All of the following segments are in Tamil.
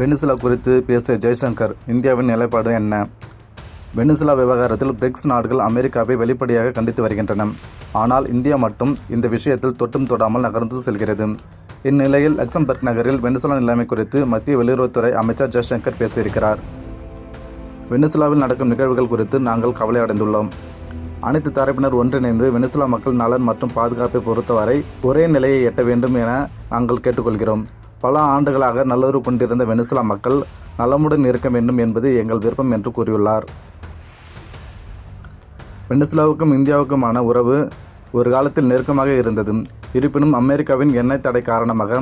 வெனிசுலா குறித்து பேசிய ஜெய்சங்கர் இந்தியாவின் நிலைப்பாடு என்ன? வெனிசுலா விவகாரத்தில் பிரிக்ஸ் நாடுகள் அமெரிக்காவை வெளிப்படையாக கண்டித்து வருகின்றன. ஆனால் இந்தியா மட்டும் இந்த விஷயத்தில் தொட்டும் தொடாமல் நகர்ந்து செல்கிறது. இந்நிலையில் லக்சம்பர்க் நகரில் வெனிசுலா நிலைமை குறித்து மத்திய வெளியுறவுத்துறை அமைச்சர் ஜெய்சங்கர் பேசியிருக்கிறார். வெனிசுலாவில் நடக்கும் நிகழ்வுகள் குறித்து நாங்கள் கவலை அடைந்துள்ளோம். அனைத்து தரப்பினர் ஒன்றிணைந்து வெனிசுலா மக்கள் நலன் மற்றும் பாதுகாப்பை பொறுத்தவரை ஒரே நிலையை எட்ட வேண்டும் என நாங்கள் கேட்டுக்கொள்கிறோம். பல ஆண்டுகளாக நல்லுறவு கொண்டிருந்த வெனிசுலா மக்கள் நலமுடன் இருக்க வேண்டும் என்பது எங்கள் விருப்பம் என்று கூறியுள்ளார். வெனிசுலாவுக்கும் இந்தியாவுக்குமான உறவு ஒரு காலத்தில் நெருக்கமாக இருந்தது. இருப்பினும் அமெரிக்காவின் எண்ணெய் தடை காரணமாக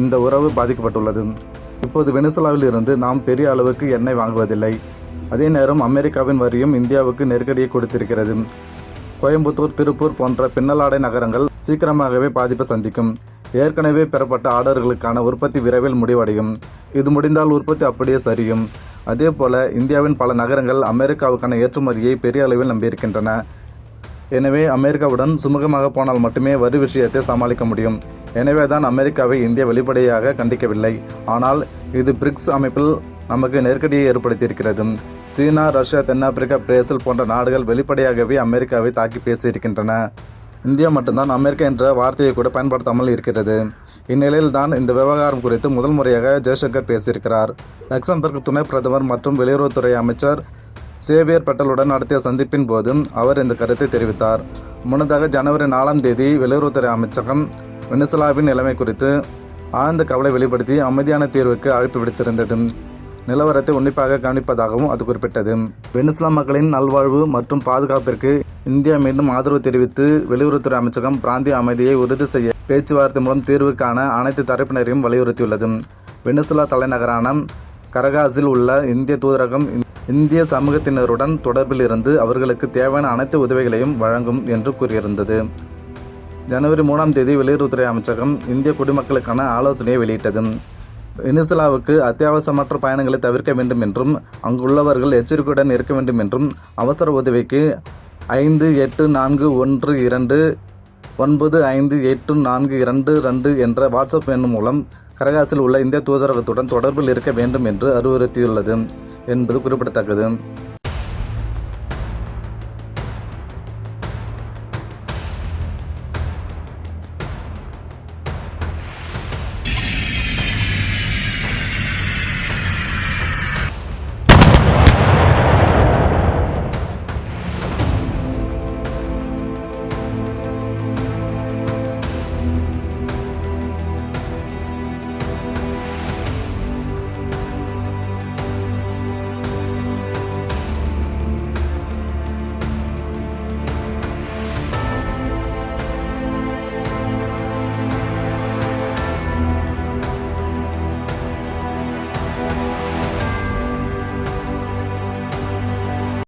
இந்த உறவு பாதிக்கப்பட்டுள்ளது. இப்போது வெனிசுலாவில் இருந்து நாம் பெரிய அளவுக்கு எண்ணெய் வாங்குவதில்லை. அதே நேரம் அமெரிக்காவின் வரியும் இந்தியாவுக்கு நெருக்கடியை கொடுத்திருக்கிறது. கோயம்புத்தூர் திருப்பூர் போன்ற பின்னலாடை நகரங்கள் சீக்கிரமாகவே பாதிப்பை சந்திக்கும். ஏற்கனவே பெறப்பட்ட ஆர்டர்களுக்கான உற்பத்தி விரைவில் முடிவடையும். இது முடிந்தால் உற்பத்தி அப்படியே சரியும். அதே போல் இந்தியாவின் பல நகரங்கள் அமெரிக்காவுக்கான ஏற்றுமதியை பெரிய அளவில் நம்பியிருக்கின்றன. எனவே அமெரிக்காவுடன் சுமூகமாக போனால் மட்டுமே வரி விஷயத்தை சமாளிக்க முடியும். எனவே தான் அமெரிக்காவை இந்தியா வெளிப்படையாக கண்டிக்கவில்லை. ஆனால் இது பிரிக்ஸ் அமைப்பில் நமக்கு நெருக்கடியை ஏற்படுத்தியிருக்கிறது. சீனா ரஷ்யா தென்னாப்பிரிக்கா பிரேசில் போன்ற நாடுகள் வெளிப்படையாகவே அமெரிக்காவை தாக்கி பேசியிருக்கின்றன. இந்தியா மட்டும்தான் அமெரிக்கா என்ற வார்த்தையை கூட பயன்படுத்தாமல் இருக்கிறது. இந்நிலையில் தான் இந்த விவகாரம் குறித்து முதல் முறையாக ஜெய்சங்கர் பேசியிருக்கிறார். லக்சம்பர்க் துணை பிரதமர் மற்றும் வெளியுறவுத்துறை அமைச்சர் சேவியர் பட்டலுடன் நடத்திய சந்திப்பின் போது அவர் இந்த கருத்தை தெரிவித்தார். முன்னதாக ஜனவரி நாலாம் தேதி வெளியுறவுத்துறை அமைச்சகம் வெனிசுலாவின் நிலைமை குறித்து ஆழ்ந்த கவலை வெளிப்படுத்தி அமைதியான தீர்வுக்கு அழைப்பு விடுத்திருந்தது. நிலவரத்தை உன்னிப்பாக கவனிப்பதாகவும் அது குறிப்பிட்டது. வெனிசுலா மக்களின் நல்வாழ்வு மற்றும் பாதுகாப்பிற்கு இந்தியா மீண்டும் ஆதரவு தெரிவித்து வெளியுறவுத்துறை அமைச்சகம் பிராந்திய அமைதியை உறுதி செய்ய பேச்சுவார்த்தை மூலம் தீர்வு காண அனைத்து தரப்பினரையும் வலியுறுத்தியுள்ளது. வெனிசுலா தலைநகரான கரகாஸில் உள்ள இந்திய தூதரகம் இந்திய சமூகத்தினருடன் தொடர்பில் இருந்து அவர்களுக்கு தேவையான அனைத்து உதவிகளையும் வழங்கும் என்று கூறியிருந்தது. ஜனவரி மூணாம் தேதி வெளியுறவுத்துறை அமைச்சகம் இந்திய குடிமக்களுக்கான ஆலோசனையை வெளியிட்டது. வெனிசுலாவுக்கு அத்தியாவசியமற்ற பயணங்களை தவிர்க்க வேண்டும் என்றும் அங்குள்ளவர்கள் எச்சரிக்கையுடன் இருக்க வேண்டும் என்றும் அவசர உதவிக்கு ஐந்து எட்டு நான்கு ஒன்று இரண்டு ஒன்பது ஐந்து எட்டு நான்கு இரண்டு ரெண்டு என்ற வாட்ஸ்அப் எண் மூலம் கரகாசில் உள்ள இந்திய தூதரகத்துடன் தொடர்பில் இருக்க வேண்டும் என்று அறிவுறுத்தியுள்ளது என்பது குறிப்பிடத்தக்கது.